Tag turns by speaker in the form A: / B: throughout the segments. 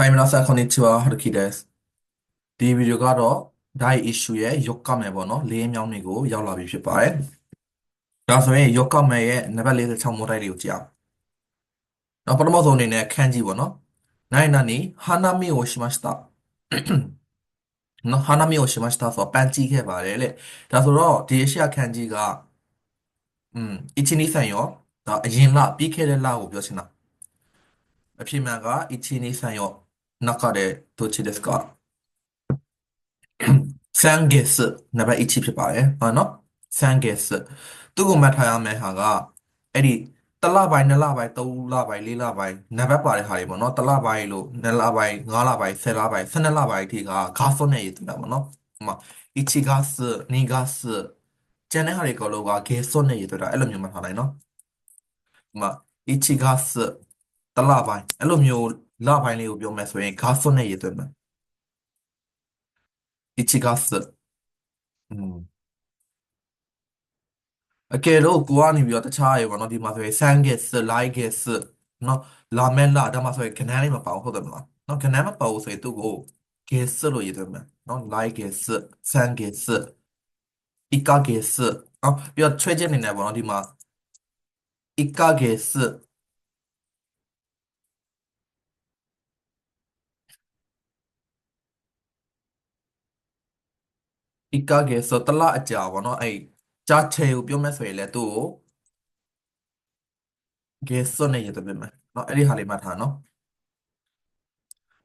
A: はい、皆さん、こんにちは。はるきです。ဒီဗီဒီယိုကတော့ die issue ရဲ့ yoga မယ်ပေါ့နော်လေးမြောင်းတွေကိုရောက်လာပြီဖြစ်ပါတယ်။ဒါဆိုရင် yoga မယ်ရဲ့နံပါတ်46မိုးတိုက်လေးကိုကြည့်အောင်။နောက်ပထမဆုံးအနေနဲ့ခန်းကြီးပေါ့နော်။နိုင်နာနီဟာနာမီကိုရှိမした။နော်ဟာနာမီကိုရှိမしたဆိုတော့ပန်းကြည့်ခဲ့ပါတယ်လေ။ဒါဆိုတော့ဒီအရှိခန်းကြီးကอืม一日にさんよဒါအရင်လပြီးခဲ့တဲ့လကိုပြောချင်တာ။အဖြစ်မှန်က一日さんよ 中でどっちですかဆန်ဂက်စ်နံပါတ်1ဖြစ်ပါတယ်ဟုတ်နော်ဆန်ဂက်စ်သူ့ကိုမှတ်ထားရမယ့်ဟာကအဲ့ဒီတစ်လပိုင်းနှစ်လပိုင်းသုံးလပိုင်းလေးလပိုင်းနံပါတ်ပါတဲ့ဟာတွေပေါ့နော်တစ်လပိုင်းလို့နှစ်လပိုင်းငါးလပိုင်းဆယ်လပိုင်းဆယ်နှစ်လပိုင်းအထိကဂါဆွန်နဲ့ရေးသွင်းတာပေါ့နော်ဟိုမှာ1ဂါス2ဂါスကျန်တဲ့ဟာတွေကလို့ကဂဲဆွန်နဲ့ရေးသွင်းတာအဲ့လိုမျိုးမှတ်ထားလိုက်နော်ဟိုမှာ1ဂါスတစ်လပိုင်းအဲ့လိုမျိုး လပိုင်းလေးကိုပြောမယ်ဆိုရင်ဂါဆွန်နဲ့ရေးသွင်းမယ်1ဂါスอืม အကယ်လို့ကိုကနေပြီးတော့တခြားရေပေါ့နော်ဒီမှာဆိုရင် sun gas light gas နော်လာမဲလာဒါမှဆိုရင်ခဏလေးမပေါ့ဟုတ်တယ်မလားနော်ခဏမပေါ့ဆိုရင်သူ့ကို gas လို့ရေးသွင်းမယ်နော် light gas sun gas ika gas နော်ပြီးတော့ချွဲချက်နေနေပေါ့နော်ဒီမှာ อีกาเกဆိုတလအကြာပေါ့เนาะအဲ့ကြာချေကိုပြောမဲ့ဆိုရင်လည်းသူ့ကိုเกဆိုနဲ့ရေးတော့ပြင်မယ်เนาะအဲ့ဒီဟာလေးမှတ်ထားเนาะ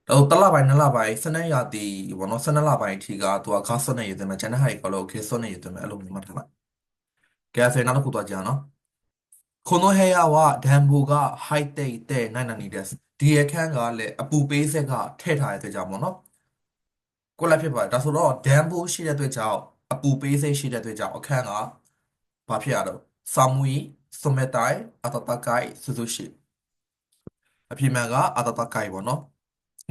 A: တော့တလပိုင်းနလပိုင်းစနေရာတီဘောနော်စနေလပိုင်းအထိကသူကကားစွန့်နေရေးတယ်မှာကျန်တဲ့ဟာတွေကလည်း okay စွန့်နေရေးတယ်မှာအဲ့လိုမျိုးမှတ်ထားလိုက်ကဲဆိုရင်နောက်တစ်ခုသွားကြအောင်နော်ခွန်တို့ဟဲရဝဒမ်ဘူက high တဲ့တဲ့နိုင်နိုင်နေတယ်ဒီအခန်းကလည်းအပူပေးဆက်ကထည့်ထားရတဲ့ကြောင့်ပေါ့နော် ကိုလက်ဖြစ်ပါတယ်ဒါဆိုတော့ဒမ်ဘိုးရှိတဲ့အတွက်ကြောင့်အပူပေးစိတ်ရှိတဲ့အတွက်ကြောင့်အခန်းကဘာဖြစ်ရတော့ဆာမွီစမေတိုင်အတတကိုင်ဆူဆူရှိအပြိမှန်ကအတတကိုင်ပေါ့နော်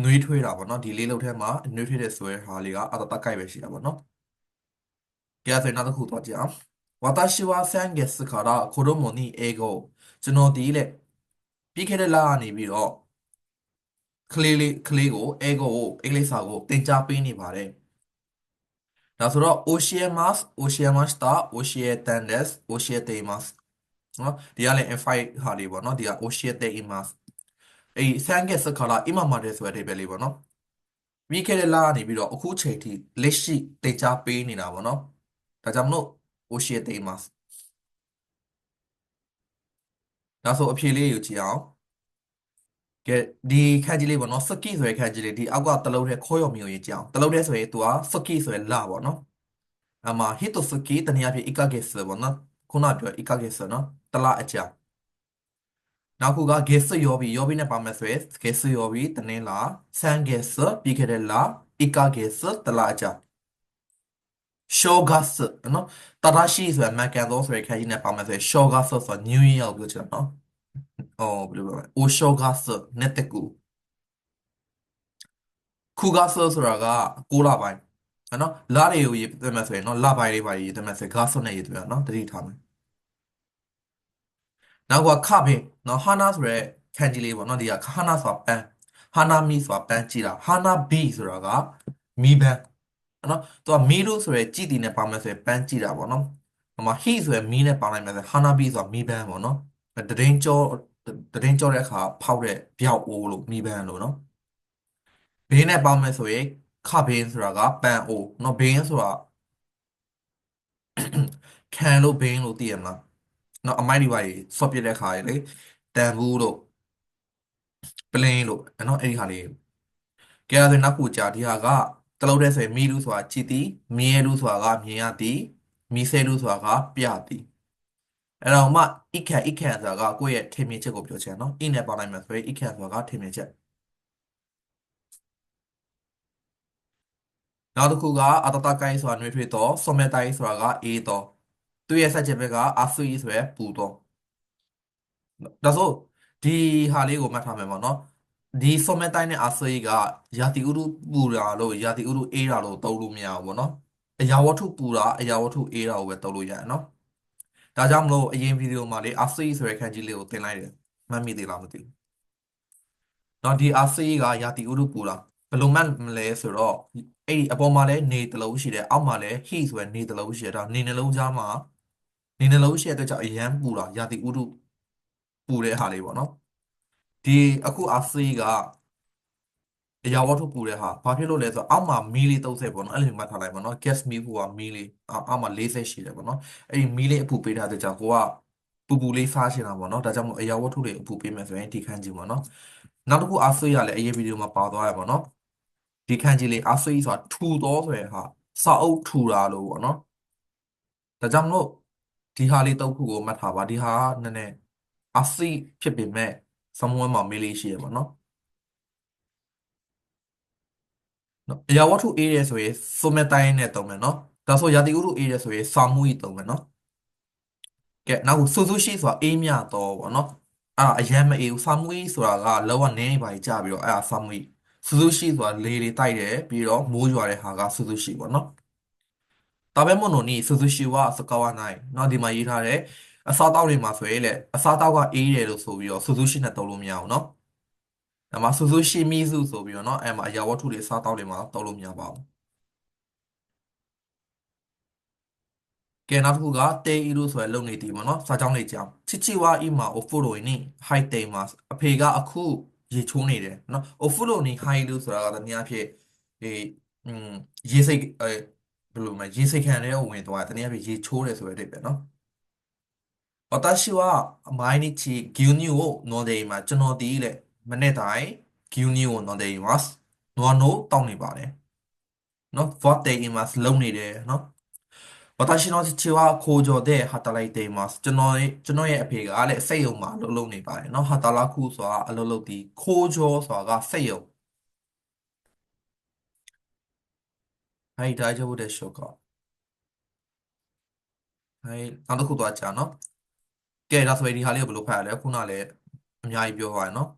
A: နွေးထွေးတာပေါ့နော်ဒီလေးလုံးထဲမှာနွေးထွေးတဲ့ဆိုရဲဟာလေးကအတတကိုင်ပဲရှိတာပေါ့နော်ကြည့်ဆိုရင်နောက်တစ်ခုတော့ကြည့်အောင်ဝါတာရှိဝါဆန်ဂက်စခါရာကိုရိုမိုနီအေဂိုကျွန်တော်ဒီလေပြီးခဲ့တဲ့လကနေပြီးတော့ ကလေးလေးကလေးကိုအဲကိုအင်္ဂလိပ်စာကိုသင်ကြားပေးနေပါတယ်။ဒါဆိုတော့ Oceamas Oceamas တာ Oceatandes Oceatemas နော်ဒီကလည်း F5 ဟာလေးပေါ့နော်ဒီက Oceatemas အေး Sanskrit စကားလာ Imamade ဆိုတဲ့ပဲလေးပေါ့နော်မိခဲ့တဲ့လကနေပြီးတော့အခုချိန်ထိလက်ရှိသင်ကြားပေးနေတာပေါ့နော်ဒါကြောင့်မလို့ Oceatemas ဒါဆိုအဖြေလေးကိုကြည့်အောင် ကဲဒီခန်းကြီးလေးပေါ့နော်စကီဆိုတဲ့ခန်းကြီးလေးဒီအောက်ကတလုံးထဲခေါ်ရော်မျိုးရေးကြည့်အောင်တလုံးထဲဆိုရင်သူကစကီဆိုရင်လာပေါ့နော်အမဟီတိုစကီတနည်းအားဖြင့် ikages ပေါ့နော်ခုနပြော ikages နော်တလအကြာနောက်ခုက gas ရောပြီးရောပြီးနဲ့ပါမယ်ဆိုရင် gas ရောပြီးတနင်းလာ sun gas ပြီးခဲ့တဲ့လာ ikages တလအကြာ show gas နော်တရရှိဆိုရင်မကန်သောဆိုရင်ခန်းကြီးနဲ့ပါမယ်ဆိုရင် show gas ဆိုတော့ new year ကိုပြောချင်တာနော် အော်ဘယ်လိုပြောလဲ o show gas နဲ့တကူခု gas ဆိုတာက6လပိုင်းနော်လတွေကိုရေးသွင်းမယ်ဆိုရင်နော်လပိုင်းလေးပါရေးသွင်းမယ်ဆိုရင် gas နဲ့ရေးသွင်းရနော်တတိထားမယ်နောက်ကခပင်နော်ဟာနာဆိုရဲခန်းကြီးလေးပေါ့နော်ဒီကဟာနာဆိုတာပန်းဟာနာမီဆိုတာပန်းကြည့်တာဟာနာဘီဆိုတာကမီးပန်းနော်သူကမီးလို့ဆိုရဲကြည်တီနဲ့ပါမယ်ဆိုရင်ပန်းကြည့်တာပေါ့နော်ဟိုမှာဟီဆိုရဲမီးနဲ့ပါလိုက်မယ်ဆိုရင်ဟာနာဘီဆိုတာမီးပန်းပေါ့နော်တရင်ကြော တရင်ကြောတဲ့အခါဖောက်တဲ့ဗျောက်အိုးလို့မီးပန်းလို့နော်ဘင်းနဲ့ပေါင်းမယ်ဆိုရင်ခဘင်းဆိုတာကပန်းအိုးနော်ဘင်းဆိုတာခံလို့ဘင်းလို့သိရမလားနော်အမိုက်တွေပါကြီးဆော့ပြတဲ့ခါလေတန်ဘူးလို့ပလင်းလို့နော်အဲ့ဒီခါလေးကဲအဲ့ဒါဆိုနောက်ခုကြာဒီဟာကတလုံးတည်းဆိုရင်မီလူဆိုတာကြည်တီမြဲလူဆိုတာကမြင်ရသည်မီဆဲလူဆိုတာကပြသည် အဲ့တော့မှဣခန်ဣခန်ဆိုတာကကိုယ့်ရဲ့ထင်မြင်ချက်ကိုပြောချင်နော်ဣနဲ့ပေါင်းလိုက်မယ်ဆိုရင်ဣခန်ဆိုတာကထင်မြင်ချက်နောက်တစ်ခုကအတတကိုင်းဆိုတာနှွေးထွေးတော့စောမဲတိုင်းဆိုတာကအေးတော့သူ့ရဲ့ဆက်ချက်ဘက်ကအာဆွေးဆိုရယ်ပူတော့ဒါဆိုဒီဟာလေးကိုမှတ်ထားမယ်ပေါ့နော်ဒီစောမဲတိုင်းနဲ့အာဆွေးကရာသီဥတုပူတာလို့ရာသီဥတုအေးတာလို့သုံးလို့မရဘူးပေါ့နော်အရာဝတ္ထုပူတာအရာဝတ္ထုအေးတာကိုပဲသုံးလို့ရတယ်နော် ဒါကြောင့်မလို့အရင်ဗီဒီယိုမှာလေအာဆွေးဆိုရယ်ခန်းကြီးလေးကိုသင်လိုက်တယ်မှတ်မိသေးလားမသိဘူးနော်ဒီ RCE ကရာသီဥတုပူတာဘယ်လိုမှတ်မလဲဆိုတော့အဲ့ဒီအပေါ်မှာလည်းနေတစ်လုံးရှိတယ်အောက်မှာလည်း heat ဆိုရယ်နေတစ်လုံးရှိတယ်ဒါနေနှလုံးကြားမှာနေနှလုံးရှိတဲ့အတွက်ကြောင့်အရန်ပူတာရာသီဥတုပူတဲ့ဟာလေးပေါ့နော်ဒီအခု RCE က အရာဝတ္ထုပူတဲ့ဟာဘာဖြစ်လို့လဲဆိုတော့အောက်မှာမီလီ30ပေါ့နော်အဲ့လိုမှတ်ထားလိုက်ပေါ့နော် gas မီးပူကမီလီအောက်မှာ40ရှိတယ်ပေါ့နော်အဲ့ဒီမီလီအပူပေးထားတဲ့ကြောင့်ကိုကပူပူလေးစားချင်တာပေါ့နော်ဒါကြောင့်မို့အရာဝတ္ထုတွေအပူပေးမယ်ဆိုရင်ဒီခန်းကြီးပေါ့နော်နောက်တစ်ခုအာဆွေးရလည်းအရေးဗီဒီယိုမှာပါသွားရပါတော့ဒီခန်းကြီးလေးအာဆွေးဆိုတာထူတော်ဆိုရဟာစာအုပ်ထူတာလို့ပေါ့နော်ဒါကြောင့်မလို့ဒီဟာလေးတော့ခုကိုမှတ်ထားပါဒီဟာကနည်းနည်းအာဆီဖြစ်ပေမဲ့ someone မှာမေးလေးရှိရပါတော့ နော်အရာဝတ္ထုအေးရဲဆိုရင်ဆိုမက်တိုင်းနဲ့တုံးမယ်နော်ဒါဆိုရာသီဥတုအေးရဲဆိုရင်စာမှုကြီးတုံးမယ်နော်ကဲနောက်ဆူဆူရှိဆိုတာအေးမြတော့ပေါ့နော်အဲ့ဒါအရန်မအေးဘူးစာမှုကြီးဆိုတာကလောကနင်းနေပါကြီးကြပြီးတော့အဲ့ဒါစာမှုကြီးဆူဆူရှိဆိုတာလေတွေတိုက်တယ်ပြီးတော့မိုးရွာတဲ့ဟာကဆူဆူရှိပေါ့နော်ဒါပဲမဟုတ်နီဆူဆူရှိဝစကားဝနိုင်နော်ဒီမှာရေးထားတယ်အစားတောက်တွေမှာဆိုရင်လေအစားတောက်ကအေးတယ်လို့ဆိုပြီးတော့ဆူဆူရှိနဲ့တုံးလို့မရဘူးနော် အဲ့မှာဆူဆူရှိမီစုဆိုပြီးတော့เนาะအဲ့မှာအရာဝတ္ထုတွေစားတောက်တွေမှာတောက်လို့မရပါဘူးကဲနောက်တစ်ခုကတေအီလို့ဆိုရလုံနေတီပေါ့နော်စာကြောင်းလေးကြောင်းချီချီဝါအီမာအိုဖူလိုနီဟိုက်တေမာအဖေကအခုရေချိုးနေတယ်နော်အိုဖူလိုနီဟိုက်လို့ဆိုတာကတနည်းအားဖြင့်ဒီอืมရေစိတ်အဲဘယ်လိုမလဲရေစိတ်ခံတဲ့ဝင်သွားတနည်းအားဖြင့်ရေချိုးတယ်ဆိုတဲ့အဓိပ္ပာယ်နော်私は毎日牛乳を飲んでいますကျွန်တော်ဒီလေ မနေ့တိုင်း牛乳を飲んでいますနွားနို့တောင်းနေပါတယ်နော် what day in mas လုံနေတယ်နော်私の父は工場で働いていますကျွန်တော်ရဲ့ကျွန်တော်ရဲ့အဖေကလည်းစက်ရုံမှာအလုပ်လုပ်နေပါတယ်နော်働くဆိုတာအလုပ်လုပ်ဒီ工場ဆိုတာကစက်ရုံはい大丈夫でしょうかはいနောက်တစ်ခုသွားကြနော်ကဲဒါဆိုရင်ဒီဟာလေးကိုဘယ်လိုဖတ်ရလဲခုနလည်းအများကြီးပြောသွားရနော်1ヶ月နော်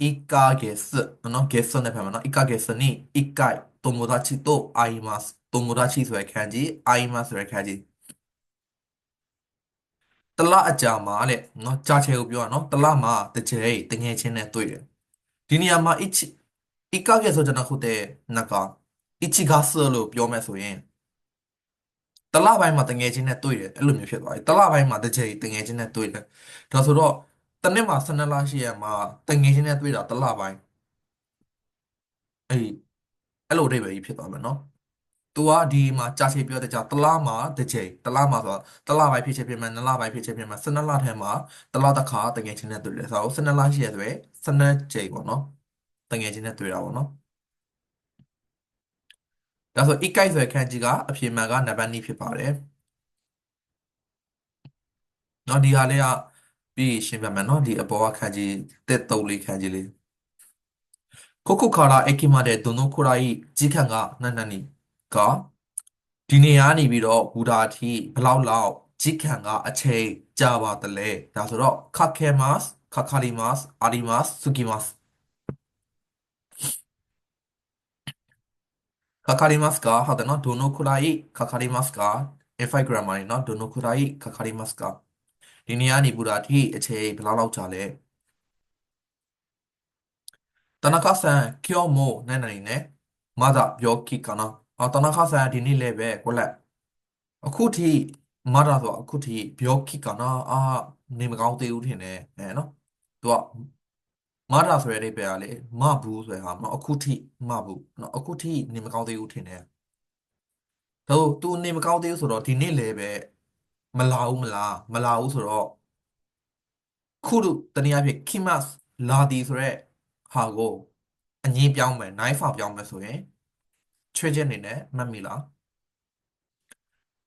A: ikagasu နော် gasu နဲ့ဖတ်မှာနော် ikagasu နိ ikai tomodachi to aimasu tomodachi ဆိုတဲ့ kanji aimasu ဆိုတဲ့ kanji တလအကြာမှာတဲ့နော်ကြာချဲကိုပြောတာနော်တလမှာတကြဲတငယ်ချင်းနဲ့တွေ့တယ်ဒီနေရာမှာ ich ikagasu ကျွန်တော်ခုတဲ့နက ichigasu လို့ပြောမယ်ဆိုရင်တလပိုင်းမှာတငယ်ချင်းနဲ့တွေ့တယ်အဲ့လိုမျိုးဖြစ်သွားတယ်တလပိုင်းမှာတကြဲတငယ်ချင်းနဲ့တွေ့တယ်ဒါဆိုတော့ တနစ်မှာ12လရှိရမှာတငယ်ချင်းနဲ့တွေ့တာတလပိုင်းအဲ့အဲ့လိုအဓိပ္ပာယ်ကြီးဖြစ်သွားမယ်နော်။ तू ကဒီမှာကြာရှည်ပြောတဲ့ကြာတလမှာတစ်ချိန်တလမှာဆိုတာတလပိုင်းဖြစ်ချက်ဖြစ်မယ်နလပိုင်းဖြစ်ချက်ဖြစ်မယ်12လထဲမှာတလတစ်ခါတငယ်ချင်းနဲ့တွေ့တယ်ဆိုတော့12လရှိရဆိုရင်12ချိန်ပေါ့နော်။တငယ်ချင်းနဲ့တွေ့တာပေါ့နော်။ဒါဆိုအိကိုက်ဆိုတဲ့ခန်းကြီးကအပြင်မှန်ကနံပါတ်2ဖြစ်ပါတယ်။နော်ဒီဟာလေးက ပြီးရင်ရှင်းပြမယ်နော်ဒီအပေါ်ကခန်းကြီးတက်တုပ်လေးခန်းကြီးလေးကိုကိုခါရာအကိမတဲ့ဒုံတို့ခရာဤကြီးခန့်ကနတ်နတ်နီကဒီနေရာနေပြီးတော့ဘူတာအထိဘလောက်လောက်ကြီးခန့်ကအချိန်ကြာပါတလဲဒါဆိုတော့ခခဲမတ်ခခလီမတ်အာရီမတ်စုကီမတ်ခခလီမတ်ကဟုတ်တယ်နော်ဒုံတို့ခရာဤခခလီမတ်က F5 grammar နော်ဒုံတို့ခရာဤခခလီမတ်က ဒီနေရာနေဘူတာအထိအချိန်ဘယ်လောက်လောက်ကြာလဲ田中さん、今日も何々ね。まだ病気かな。あ、田中さん、ဒီနေ့လည်းပဲကိုလက်အခုထိမဒါဆိုအခုထိ病気かなအာနေမကောင်းသေးဘူးထင်တယ်အဲနော်သူကမဒါဆိုရတဲ့ပဲလေမဘူးဆိုရဟာနော်အခုထိမဘူးနော်အခုထိနေမကောင်းသေးဘူးထင်တယ်ဒါဆို तू နေမကောင်းသေးဘူးဆိုတော့ဒီနေ့လည်းပဲ မလာဘူးမလားမလာဘူးဆိုတော့ခုတို့တနည်းအားဖြင့် kimas လာဒီဆိုရက်ဟာကိုအငင်းပြောင်းမယ် knife ပြောင်းမယ်ဆိုရင်ချွေချက်အနေနဲ့မှတ်မိလား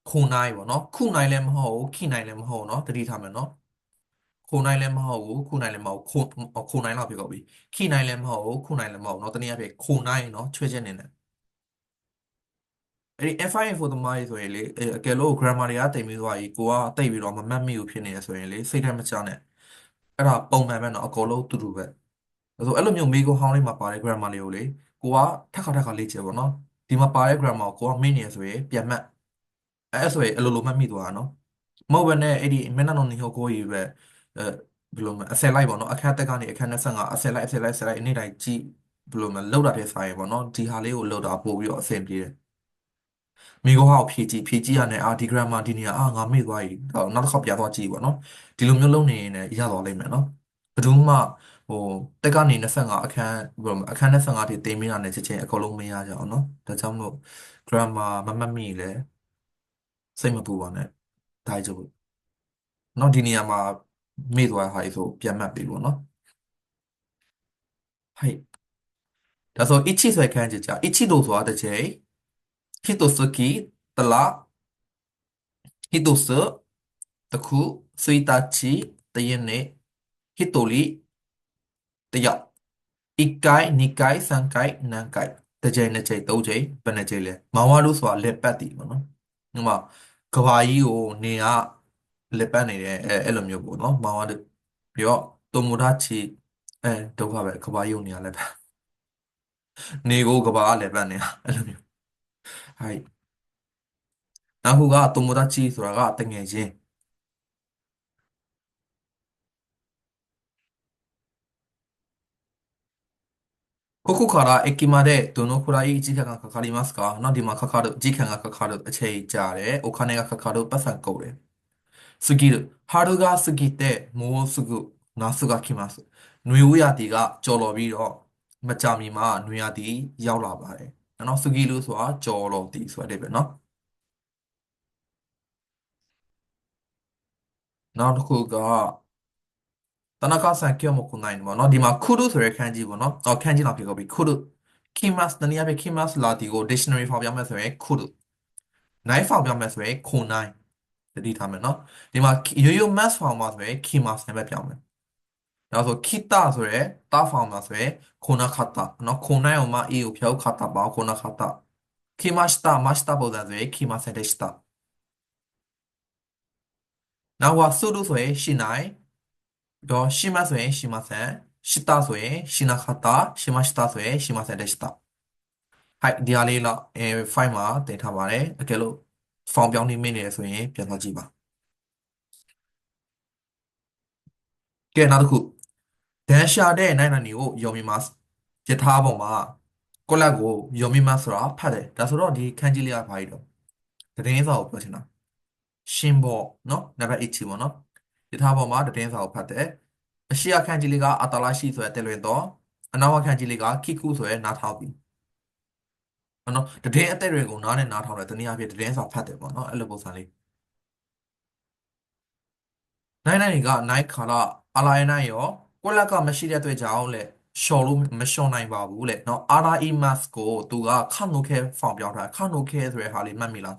A: ခုနိုင်ပေါ့နော်ခုနိုင်လည်းမဟုတ်ဘူးခိနိုင်လည်းမဟုတ်နော်တတိထားမယ်နော်ခုနိုင်လည်းမဟုတ်ဘူးခုနိုင်လည်းမဟုတ်ခုခုနိုင်တော့ဖြစ်ကုန်ပြီခိနိုင်လည်းမဟုတ်ဘူးခုနိုင်လည်းမဟုတ်နော်တနည်းအားဖြင့်ခုနိုင်နော်ချွေချက်အနေနဲ့ အဲ့ဒီ F5 for the mind ဆိုရင်လေအကယ်လို့ grammar တွေကတိတ်ပြီးသွားပြီကိုကတိတ်ပြီးတော့မမှတ်မိဘူးဖြစ်နေရဆိုရင်လေစိတ်ထဲမချနဲ့အဲ့ဒါပုံမှန်ပဲနော်အကုန်လုံးတူတူပဲဒါဆိုအဲ့လိုမျိုးမေကိုဟောင်းလေးမှာပါတဲ့ grammar လေးကိုလေကိုကထက်ခါထက်ခါလေ့ကျင့်ပေါ့နော်ဒီမှာပါတဲ့ grammar ကိုကိုကမေ့နေရဆိုရင်ပြန်မှတ်အဲ့ဆိုရင်အလိုလိုမှတ်မိသွားတာနော်မဟုတ်ဘဲနဲ့အဲ့ဒီမျက်နှာတော်နေဟောကိုကြီးပဲအဲဘယ်လိုမလဲအစက်လိုက်ပေါ့နော်အခက်တက်ကနေအခက်25အစက်လိုက်အစက်လိုက်အစက်လိုက်နေ့တိုင်းကြည့်ဘယ်လိုမလဲလောက်တာတဲ့ဆိုင်ပေါ့နော်ဒီဟာလေးကိုလောက်တာပို့ပြီးတော့အဆင်ပြေတယ် မိကောဟာကိုဖြည့်ကြည့်ဖြည့်ကြည့်ရတယ်အာဒီ grammar ဒီနေရာအာငါမေ့သွားပြီဟောနောက်တစ်ခေါက်ပြန်သွားကြည့်ပေါ့နော်ဒီလိုမျိုးလုပ်နေရင်လည်းရသွားလိမ့်မယ်နော်ဘယ်သူမှဟိုတက်ကနေ25အခန်းဘယ်လိုမလဲအခန်း25ထိတင်မိတာနဲ့ချက်ချင်းအကုန်လုံးမရကြအောင်နော်ဒါကြောင့်မလို့ grammar မမှတ်မိလဲစိတ်မပူပါနဲ့ဒါကြို့နော်ဒီနေရာမှာမေ့သွားတာဟာဆိုပြန်မှတ်ပြီပေါ့နော်ဟိုက်ဒါဆို ichi ဆိုတဲ့ခန်းကြည့်ကြ ichi လို့ဆိုတာတစ်ချိန် ဟီတိုစကီတလာဟီတိုစတခုဆွေတာချီတရင်နဲ့ဟီတိုလီတယောက်1ကိုင်း2ကိုင်း3ကိုင်း9ကိုင်းတစ်ကြိမ်တစ်ကြိမ်သုံးကြိမ်ဘယ်နှကြိမ်လဲမောင်ဝါလို့ဆိုတာလက်ပတ်တည်ပေါ့နော်ဒီမှာကဘာကြီးကိုနေကလက်ပတ်နေတယ်အဲအဲ့လိုမျိုးပေါ့နော်မောင်ဝါတို့ပြီးတော့တုံမူထားချီအဲဒုက္ခပဲကဘာကြီးကိုနေကလက်ပတ်နေကိုကဘာကလက်ပတ်နေတာအဲ့လိုမျိုး ဟိုက်နောက်ခုကတိုမိုဒါချီဆိုတာကတငယ်ချင်းここから駅までどのくらい時間がかかりますかなんで今かかる、時間がかかる、チェイジャーレ、お金がかかる、バサコレ。過ぎる。春が過ぎて、もうすぐ夏が来ます。နွေဦးရာသီကကြော်တော်ပြီးတော့မကြာမီမှာနွေရာသီရောက်လာပါတယ်။ နော်စုကီလိုဆိုတာကြော်လို့တည်ဆိုတာတဲ့ပဲနော်နောက်တစ်ခုကတနကဆန်ကျော်မခုနိုင်ဘောနော်ဒီမှာခုဒုဆိုရခန်းကြီးဘောနော်အော်ခန်းကြီးလောက်ဖြစ်ကုန်ပြီခုဒု kimas တနည်းအားဖြင့် kimas လာတီကို dictionary ဖော်ပြမယ်ဆိုရင်ခုဒု knife ဖော်ပြမယ်ဆိုရင်ခုနိုင်တတိထားမယ်နော်ဒီမှာရိုးရိုး mass ဖော်မှာဆိုရင် kimas နဲ့ပဲပြောင်းမယ် ဒါဆိုခိတဆိုရဲတာဖောင်မှာဆိုရဲခုနခတာနော်ခုနိုင်အောင်မအေးကိုဖြောက်ခတာပါခုနခတာခိမရှတာမရှတာပုံစံဆိုရဲခိမဆန်တဲ့ရှတာနောက်ဝဆုလို့ဆိုရဲရှိနိုင်တော့ရှိမဆိုရင်ရှိမဆန်ရှိတာဆိုရင်ရှိနခတာရှိမရှတာဆိုရင်ရှိမဆန်တဲ့ရှတာဟိုက်ဒီဟာလေးတော့အဲ5မှာတင်ထားပါတယ်အကယ်လို့ဖောင်ပြောင်းနေမိနေတယ်ဆိုရင်ပြန်သွားကြည့်ပါကဲနောက်တစ်ခု ဒန်ရှာတဲ့နိုင်နာနီကိုယောမီမတ်ယထာပုံမှာကွက်လက်ကိုယောမီမတ်ဆိုတာဖတ်တယ်ဒါဆိုတော့ဒီခန်းကြီးလေးကဘာကြီးတော့သတင်းစာကိုပြောချင်တာရှင်းပေါ့နော်နံပါတ်8ပေါ့နော်ယထာပုံမှာသတင်းစာကိုဖတ်တယ်အရှိယခန်းကြီးလေးကအတာလာရှိဆိုတဲ့တယ်လွင်တော့အနောက်ခန်းကြီးလေးကခိကုဆိုတဲ့နားထောက်ပြီးနော်တည်င်းအသက်တွေကိုနားနဲ့နားထောင်တယ်တနည်းအားဖြင့်တည်င်းစာဖတ်တယ်ပေါ့နော်အဲ့လိုပုံစံလေးနိုင်နိုင်ကနိုင်ခါလာအလိုင်းနိုင်ရော ကိုလက်ကမရှိတဲ့အတွက်ကြောင့်လေရှော်လို့မရှော်နိုင်ပါဘူးလေနော် RI mask ကိုသူကခန့်နိုခဲဖောင်ပြောင်းထားခန့်နိုခဲဆိုတဲ့ဟာလေးမှတ်မိလား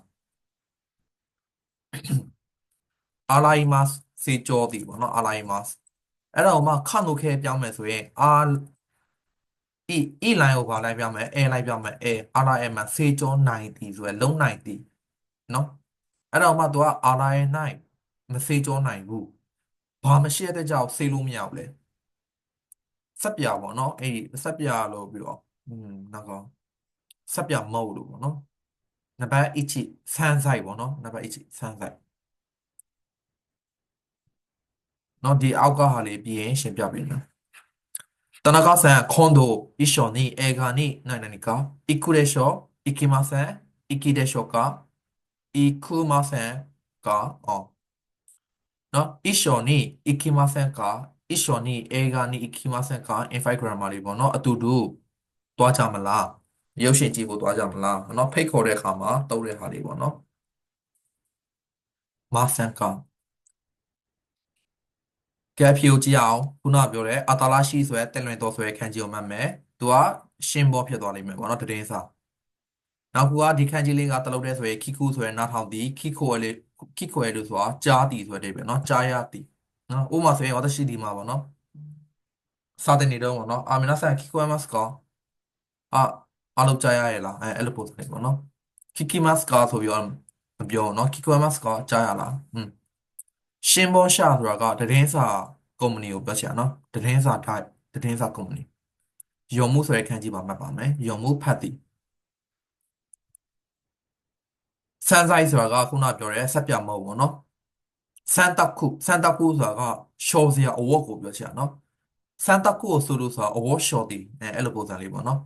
A: RI mask စေကြောသည်ပေါ့နော် RI mask အဲ့တော့မှခန့်နိုခဲပြောင်းမယ်ဆိုရင် R E E line ကိုပါလိုက်ပြောင်းမယ် A လိုက်ပြောင်းမယ် A RI မှာစေကြောနိုင်သည်ဆိုရယ်လုံးနိုင်သည်နော်အဲ့တော့မှသူက RI နိုင်မစေကြောနိုင်ဘူးဘာမရှိတဲ့ကြောင့်စေလို့မရဘူးလေ ဆက်ပြပေါ့နော်အဲ့ဒီဆက်ပြလို့ပြီးတော့อืมနောက်ကဆက်ပြမဟုတ်လို့ပေါ့နော်နံပါတ်1ဆန်းဆိုင်ပေါ့နော်နံပါတ်1ဆန်းဆိုင်နော်ဒီအောက်ကဟာလေးပြီးရင်ရှင်းပြပေးမယ်田中さん、今度一緒に映画に何々か行くでしょ行きません行きでしょうか行くませんかあနော်一緒に行きませんか ishoni egani ikimasen ka invite grammar လေးပေါ့เนาะအတူတူတွားကြမလားရုပ်ရှင်ကြည့်ဖို့တွားကြမလားเนาะဖိတ်ခေါ်တဲ့အခါမှာသုံးတဲ့ဟာလေးပေါ့เนาะ masen ka ကဲဖြိုကြည့်အောင်ခုနပြောတဲ့အာတာလာရှိဆိုရဲတက်လွင်တော်ဆိုရဲခန်းကြီးကိုမှတ်မယ်သူကရှင်းဘောဖြစ်သွားလိမ့်မယ်ပေါ့နော်တည်င်းစာနောက်ခုကဒီခန်းကြီးလေးကတလုတ်တဲ့ဆိုရဲခိခုဆိုရဲနားထောင်သည်ခိခိုရဲခိခိုရဲလို့ဆိုတာကြားသည်ဆိုတဲ့ပဲနော်ကြားရသည် နော်ဥပမာဆိုရင်私ဒီမှာပေါ့နော်စာတင်နေတော့ပေါ့နော်အာမီနာဆန်ခီကွဲမတ်စ်ကအာအလုပ်ကြရရလားအဲအဲ့လိုပုံစံလေးပေါ့နော်ခီခီမတ်စ်ကဆိုပြီးတော့မပြောနော်ခီကွဲမတ်စ်ကကြားရလားอืมရှင်ဘောရှာဆိုတာကသတင်းစာကုမ္ပဏီကိုပြောချင်တာနော်သတင်းစာ type သတင်းစာကုမ္ပဏီယုံမှုဆိုတဲ့ခန်းကြီးပါမှတ်ပါမယ်ယုံမှုဖတ်သည်ဆန်ဆိုင်ဆိုတာကခုနပြောတဲ့ဆက်ပြမဟုတ်ပေါ့နော် စန်တာကုစန်တာကုဆိုတာကရှော်စရာအဝတ်ကိုပြောချင်တာနော်စန်တာကုကိုဆိုလို့ဆိုတာအဝတ်ရှော်တီအဲအဲ့လိုပုံစံလေးပေါ့နော်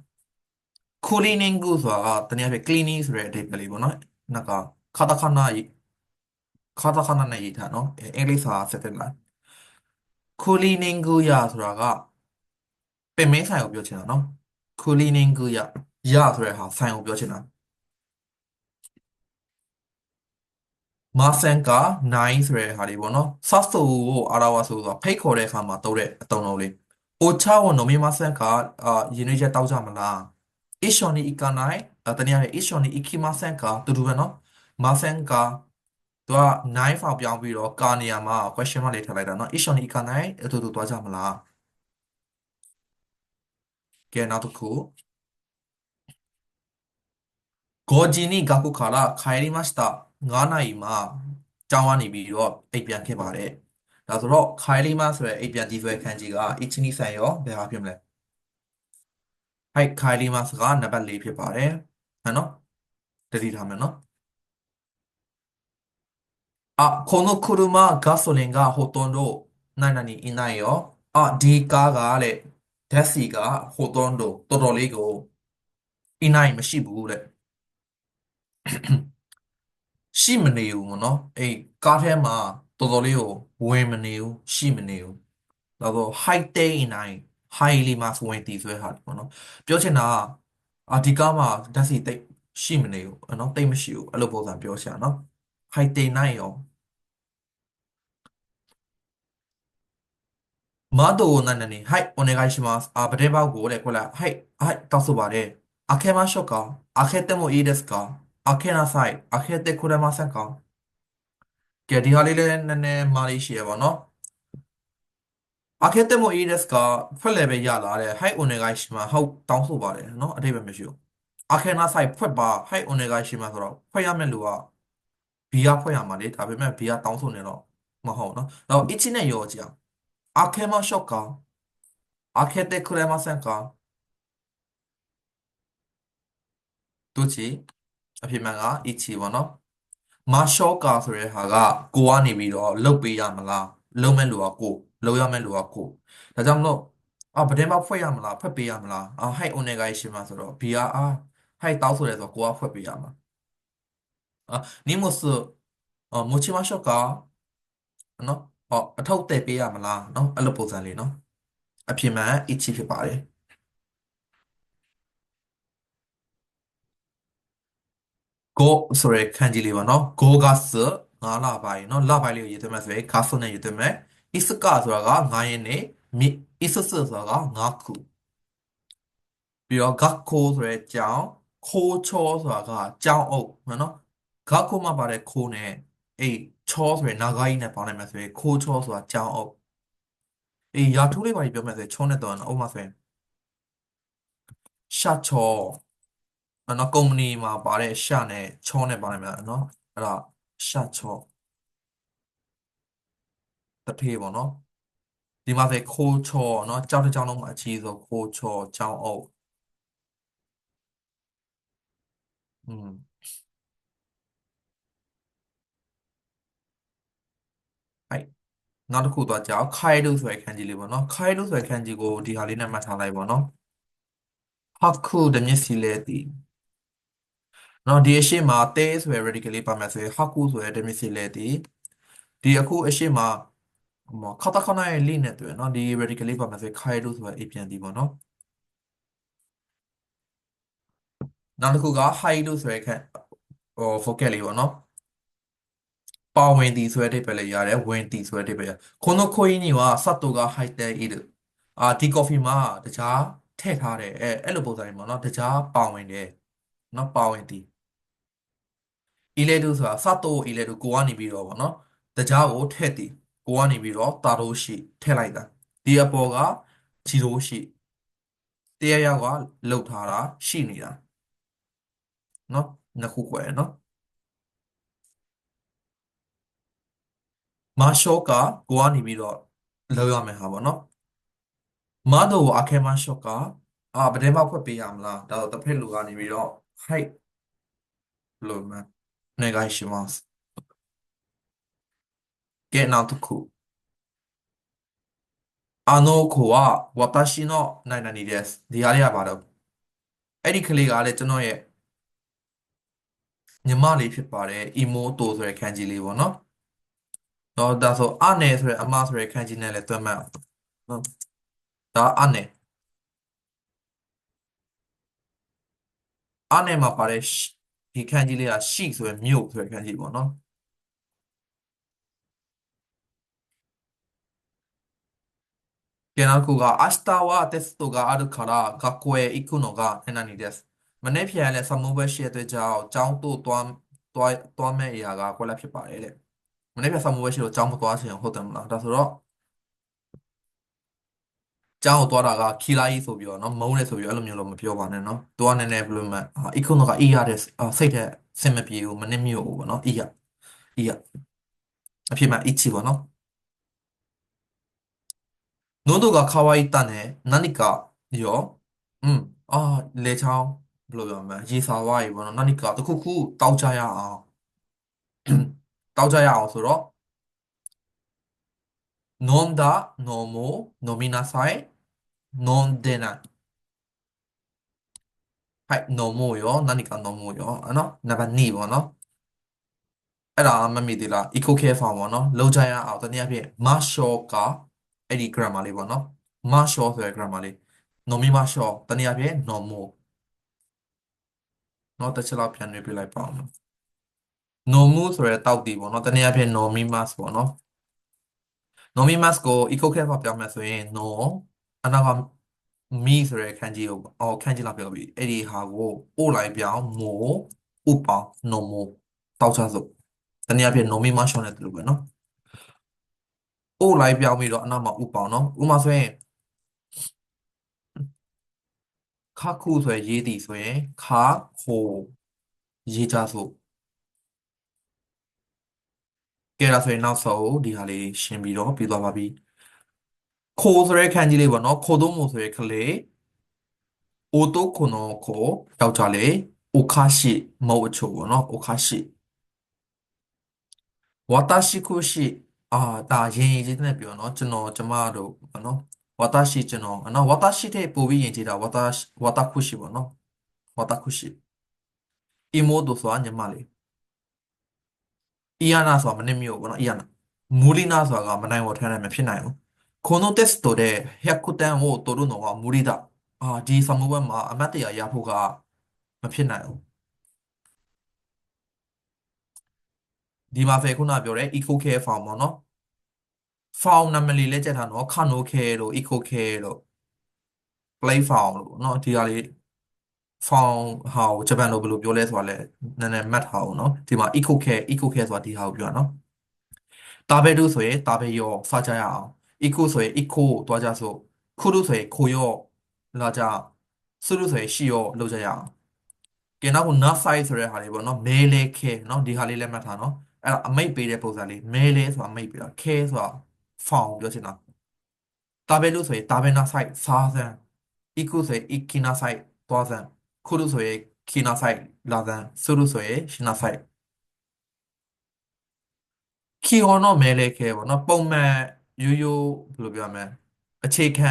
A: cleaning ကုဆိုတာကတနည်းအားဖြင့် cleaning ဆိုတဲ့အဓိပ္ပာယ်လေးပေါ့နော်နောက်ကကာတာခနာကာတာခနာနဲ့ရေးထားနော်အဲအင်္ဂလိပ်စာဆက်တက်လာ cleaning ကုရဆိုတာကပင်မင်းဆိုင်ကိုပြောချင်တာနော် cleaning ကုရရဆိုတဲ့ဟာဆိုင်ကိုပြောချင်တာ မာဆန်ကာ9ဆိုတဲ့ဟာလေးပေါ့နော်ဆတ်ဆိုကိုအာရာဝါဆိုဆိုတာဖိတ်ခေါ်တဲ့အခါမှာသုံးတဲ့အသုံးလုံးလေးအိုချာဝနိုမီမာဆန်ကာအာယင်းရွေးချက်တောက်ကြမလားအစ်ရှော်နီအီကာနိုင်တနည်းအားဖြင့်အစ်ရှော်နီအီခီမာဆန်ကာတူတူပဲနော်မာဆန်ကာသူက9ဖောက်ပြောင်းပြီးတော့ကာနေရာမှာ question mark လေးထည့်လိုက်တာနော်အစ်ရှော်နီအီကာနိုင်အတူတူသွားကြမလားကဲနောက်တစ်ခု5時に学校から帰りました 9နာရီမှာကျောင်းကနေပြီးတော့အိပ်ပြန်ခဲ့ပါတယ်ဒါဆိုတော့帰りますဆိုရယ်အိပ်ပြန်ဒီဆွဲခန်းကြီးက1にဆိုင်ရောဘယ်ဟာဖြစ်မလဲはい帰りますကနံပါတ်4ဖြစ်ပါတယ်ဟဲ့နော်တတိထားမယ်နော်あこの車ガソリンがほとんど何々いないよあဒီကားကတဲ့ဓာတ်ဆီကဟိုတုံးတို့တော်တော်လေးကိုいないမရှိဘူးတဲ့ ရှိမနေဘူးမနော်အေးကားထဲမှာတော်တော်လေးကိုဝင်မနေဘူးရှိမနေဘူးဒါဆို high day in nine highly mass ဝင်တည်ဆွဲဟာတယ်ပေါ့နော်ပြောချင်တာကအာဒီကားမှာဓာတ်ဆီတိတ်ရှိမနေဘူးအနော်တိတ်မရှိဘူးအဲ့လိုပုံစံပြောချင်တာနော် high day nine ရော窓を何々はいお願いしますあベレバーゴでこれはいはい出すばで開けましょうか開けてもいいですか အခဲနာဆိုင်အခဲတဲ့ခုရမဆန်ကောင်ကဲဒီဟာလေးလည်းနည်းနည်းမာလေးရှိရပါတော့အခဲတဲ့မို့ EDS ကဖက်လေပဲရလာတဲ့ high owner ကရှိမှာဟုတ်တောင်းဆိုပါတယ်နော်အတိတ်ပဲမရှိဘူးအခဲနာဆိုင်ဖွက်ပါ high owner ကရှိမှာဆိုတော့ဖွက်ရမယ့်လူက B ကဖွက်ရမှာလေဒါပေမဲ့ B ကတောင်းဆိုနေတော့မဟုတ်နော်တော့ itch နဲ့ရောကြည့်အောင်အခဲမရှော့ကောင်အခဲတဲ့ခုရမဆန်ကောင်တို့ချီ အဖြစ်မှန်က1ပေါ့နော်မာရှော့ကာဆိုတဲ့ဟာကကိုကနေပြီးတော့လုတ်ပေးရမလားလုံးမဲ့လူကကိုလုံးရမဲ့လူကကိုဒါကြောင့်မလို့အာဗဒင်းမဖွဲ့ရမလားဖွဲ့ပေးရမလားအာဟိုက်အိုနေဂိုင်ရှင်မဆိုတော့ BR အာဟိုက်တောင်းဆိုတယ်ဆိုတော့ကိုကဖွဲ့ပေးရမှာအာနီမို့စ်အမိုချီမရှော့ကာနော်ဟောအထောက်တည်ပေးရမလားနော်အဲ့လိုပုံစံလေးနော်အဖြစ်မှန်1ဖြစ်ပါတယ် ကိုဆိုရယ်ခန်းကြီးလေးပါနော်ကိုကစငါးလပိုင်းနော်လပိုင်းလေးကိုရေးသွင်းမယ်ဆိုရင်ကာဆုနဲ့ရေးသွင်းမယ်အစ်စကဆိုတာက9ရက်နေမိအစ်စစဆိုတာက9ခုပြီးတော့ဂတ်ခိုဆိုရယ်ကြောင်းခိုးချောဆိုတာကကြောင်းအုပ်နော်ဂတ်ခိုမှာပါတဲ့ခိုးနဲ့အေးချောဆိုရယ်နာဂာကြီးနဲ့ပေါင်းလိုက်မယ်ဆိုရင်ခိုးချောဆိုတာကြောင်းအုပ်အေးရာထူးလေးပါပြောမယ်ဆိုရင်ချောနဲ့တော့အုပ်မှာဆိုရင်ရှာချော နော်ကုမ္ပဏီမှာပါတဲ့ရှာနဲ့ချောနဲ့ပါနိုင်မှာနော်အဲ့ဒါရှာချောတထေးပေါ့နော်ဒီမှာဆိုခိုးချောနော်ကြောက်တဲ့ကြောင်းလုံးမှာအကြီးဆုံးခိုးချောကြောင်းအုပ်อืมအဲ့နောက်တစ်ခုတော့ကြောက်ခိုင်လို့ဆိုရခန်းကြီးလေးပေါ့နော်ခိုင်လို့ဆိုရခန်းကြီးကိုဒီဟာလေးနဲ့မှတ်ထားလိုက်ပေါ့နော်ဟာခုတမျက်စီလဲတည် နော်ဒီအရှိမှာတဲဆိုရယ် radical လေးပါမယ်ဆိုရင်ဟာကူဆိုရယ် derivative လေးဒီဒီအခုအရှိမှာဟိုခါတာခနာရဲ့ link နဲ့တွေ့ရနော်ဒီ radical လေးပါမယ်ဆိုရင် kilo ဆိုရယ်အပြန်ဒီပေါ့နော်နောက်တစ်ခုက high လို့ဆိုရယ်ခက်ဟို focus လေးပေါ့နော်ပါဝင်သည်ဆိုတဲ့အဓိပ္ပာယ်လေးရတယ်ဝင်သည်ဆိုတဲ့အဓိပ္ပာယ်ရခုနခိုးရင်းကြီးကစတ်တူက high တဲ့ eat အာဒီ coffee မှာတခြားထည့်ထားတယ်အဲအဲ့လိုပုံစံမျိုးပေါ့နော်တခြားပါဝင်တယ်နော်ပါဝင်သည် အီလေဒူဆိုတာစတိုအီလေဒူကိုကနေပြီးတော့ပေါ့နော်တကြားကိုထည့်သည်ကိုကနေပြီးတော့တာရိုးရှိထည့်လိုက်တာဒီအပေါ်ကဂျီရိုးရှိတရားရောက်ကလှုပ်ထားတာရှိနေတာနော်နှစ်ခု꿰နော်မာရှော့ကကိုကနေပြီးတော့လောက်ရမယ်ဟာပေါ့နော်မာဒိုအခဲမာရှော့ကအာဗဒဲမောက်ဖွက်ပေးရမလားဒါတော့တစ်ဖက်လူကနေပြီးတော့ height လို့မှ お願いします ကဲနောက်တစ်ခုあの子は私の何々ですဒီဟာလေးကဘာတော့အဲ့ဒီကလေးကလည်းကျွန်တော်ရဲ့ညီမလေးဖြစ်ပါတယ်အီမိုတိုဆိုတဲ့ခန်းကြီးလေးပေါ့နော်တော့ဒါဆိုအနယ်ဆိုတဲ့အမဆိုတဲ့ခန်းကြီးနဲ့လည်းတွဲမှတ်အောင်နော်ဒါအနယ်အနယ်မှာပါတဲ့ရှ ဒီခန်းကြီးလေးကရှိဆိုတဲ့မြို့ဆိုတဲ့ခန်းကြီးပေါ့နော်ပြန်နောက်တစ်ခုက明日はテストがあるから学校へ行くのが何々ですမနေ့ဖြန်လည်းစာမိုးဘက်ရှိတဲ့အတွက်ကြောင့်ကျောင်းတို့သွားသွားသွားမဲ့အရာကကွက်လက်ဖြစ်ပါတယ်လေမနေ့ဖြန်စာမိုးဘက်ရှိတော့ကျောင်းမသွားချင်ဟုတ်တယ်မလားဒါဆိုတော့ ကျောင်းကိုသွားတာကခီလာကြီးဆိုပြီးတော့နော်မုန်းတယ်ဆိုပြီးအဲ့လိုမျိုးတော့မပြောပါနဲ့နော်သူကနည်းနည်းဘယ်လိုမှအီကွန်တော့ကအေးရတဲ့စိတ်ထက်စင်မပြေဘူးမနစ်မြို့ဘူးပေါ့နော်အေးရအေးရအဖြစ်မှအီချီပေါ့နော်喉が渇いたね何かよอืมအာလေချောင်းဘယ်လိုပြောမလဲရေစာဝါးရေပေါ့နော်何かတခုခုတောက်ကြရအောင်တောက်ကြရအောင်ဆိုတော့飲んだのも飲みなさい。飲んでないはい飲もうよ何か飲もうよအဲ့နော်နံပါတ်2ပေါ့နော်အဲ့ဒါမမိသေးလား eco care form ပေါ့နော်လောက်ကြရအောင်တနည်းအားဖြင့် marshal ကအဲ့ဒီ grammar လေးပေါ့နော် marshal ဆိုတဲ့ grammar လေး飲みましょうတနည်းအားဖြင့်飲もうနော်တစ်ချက်လောက်ပြန်နေပြလိုက်ပါအောင်နော်飲むဆိုရဲတောက်တီပေါ့နော်တနည်းအားဖြင့်飲みますပေါ့နော်飲みますကို eco care မှာပြောင်းမယ်ဆိုရင် no အနောက်က me ဆိုရဲခန်းကြီးကိုအော်ခန်းကြီးလောက်ပြောပြီးအဲ့ဒီဟာကိုပို့လိုက်ပြောင်း mo ဥပောင်း no mo တောက်ချစို့တနည်းအားဖြင့် no me မရှောင်းတဲ့တူပဲနော်ပို့လိုက်ပြောင်းပြီးတော့အနောက်မှာဥပောင်းနော်ဥပမာဆိုရင်ခခုဆိုရင်ရေးသည်ဆိုရင်ခခိုရေးကြစို့ကဲဒါဆိုရင်နောက်ဆုံးဒီဟာလေးရှင်းပြီးတော့ပြီးသွားပါပြီ ခိုဆိုရဲခန်းကြီးလေးပေါ့နော်ခိုတော့မို့ဆိုရဲကလေးအိုတိုကိုနိုကိုယောက်ျားလေးအိုခါရှိမဟုတ်အချို့ပေါ့နော်အိုခါရှိဝါတာရှိခုရှိအာဒါရင်ရင်ကြီးတဲ့ပြောနော်ကျွန်တော်ကျမတို့ပေါ့နော်ဝါတာရှိကျွန်တော်နော်ဝါတာရှိတဲ့ပို့ပြီးရင်ကြီးတာဝါတာဝါတာခုရှိပေါ့နော်ဝါတာခုရှိအီမိုဒိုဆိုတာညီမလေးအီယာနာဆိုတာမနစ်မြို့ပေါ့နော်အီယာနာမူလီနာဆိုတာကမနိုင်ဝထမ်းနိုင်မဖြစ်နိုင်ဘူး このテストで100点を取るのは無理だ。あ、ဒီစာမေးပွဲမှာအမှတ်တရရဖို့ကမဖြစ်နိုင်ဘူး။ဒီမှာဖေခုနပြောတဲ့ eco care form ပေါ့နော်။ form နာမည်လေးလဲကျက်ထားနော် kano care လို့ eco care လို့ play form လို့နော်ဒီဟာလေး form ဟာကိုဂျပန်လိုဘယ်လိုပြောလဲဆိုတာလဲနည်းနည်းမှတ်ထားအောင်နော်။ဒီမှာ eco care eco care ဆိုတာဒီဟာကိုပြောတာနော်။တာဘဲတို့ဆိုရင်တာဘဲရောစကြရအောင်။ equal ဆိုရင် equal သွားကြဆိုခုတို့ဆိုရင်ခိုရောလာကြဆုတို့ဆိုရင်ရှိရောလောက်ကြရအောင်ကဲနောက်ကို not size ဆိုတဲ့ဟာလေးပေါ့နော်မဲလဲခဲနော်ဒီဟာလေးလက်မှတ်ထားနော်အဲ့တော့အမိတ်ပေးတဲ့ပုံစံလေးမဲလဲဆိုတာမိတ်ပေးတာခဲဆိုတာ found ပြောချင်တာတာဘဲလို့ဆိုရင်တာဘဲနာဆိုင်စာစံ equal ဆိုရင် ikina ဆိုင်သွားစံခုလို့ဆိုရင် kina ဆိုင်လာစံဆုလို့ဆိုရင် shina ဆိုင်ခီဟောနောမဲလဲခဲပေါ့နော်ပုံမှန် ရိုးရိုးဘယ်လိုပြောရမလဲအခြေခံ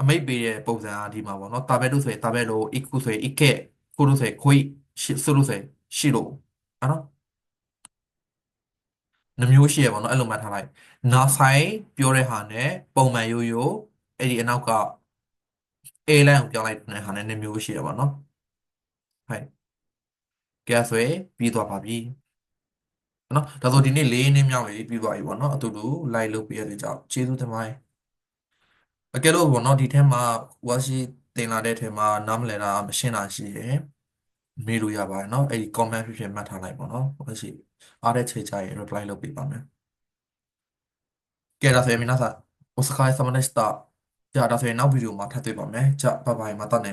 A: အမိတ်ပေးတဲ့ပုံစံအားဒီမှာပေါ့နော်တာဘဲလို့ဆိုရင်တာဘဲလို့ iku ဆိုရင် ike ခုလို့ဆိုရင် koi ရှိဆိုလို့ဆိုရင်ရှိလို့အဲ့နော်နှမျိုးရှိရပေါ့နော်အဲ့လိုမှတ်ထားလိုက်နာဆိုင်ပြောတဲ့ဟာနဲ့ပုံမှန်ရိုးရိုးအဲ့ဒီအနောက်က A line ကိုပြောင်းလိုက်တဲ့ဟာနဲ့နှမျိုးရှိရပါတော့ဟဲ့ကဲဆိုရင်ပြီးသွားပါပြီ နော်ဒါဆိုဒီနေ့၄နှစ်မြောက်ပြီပြီးသွားပြီပေါ့နော်အတူတူ live လုပ်ပေးရတဲ့ကြောင့်ကျေးဇူးတင်ပါတယ်အကယ်လို့ပေါ့နော်ဒီထဲမှာဝါရှိတင်လာတဲ့ထဲမှာနားမလည်တာမရှင်းတာရှိရင်မေးလို့ရပါတယ်နော်အဲ့ဒီ comment ဖြစ်ဖြစ်မှတ်ထားလိုက်ပေါ့နော်ဝါရှိအားတဲ့ချိန်ကြရင် reply လုပ်ပေးပါမယ်ကဲဒါဆိုရင်皆さんお疲れ様でしたじゃあဒါဆိုရင်နောက်ဗီဒီယိုမှာထပ်တွေ့ပါမယ်じゃあバイバイまたね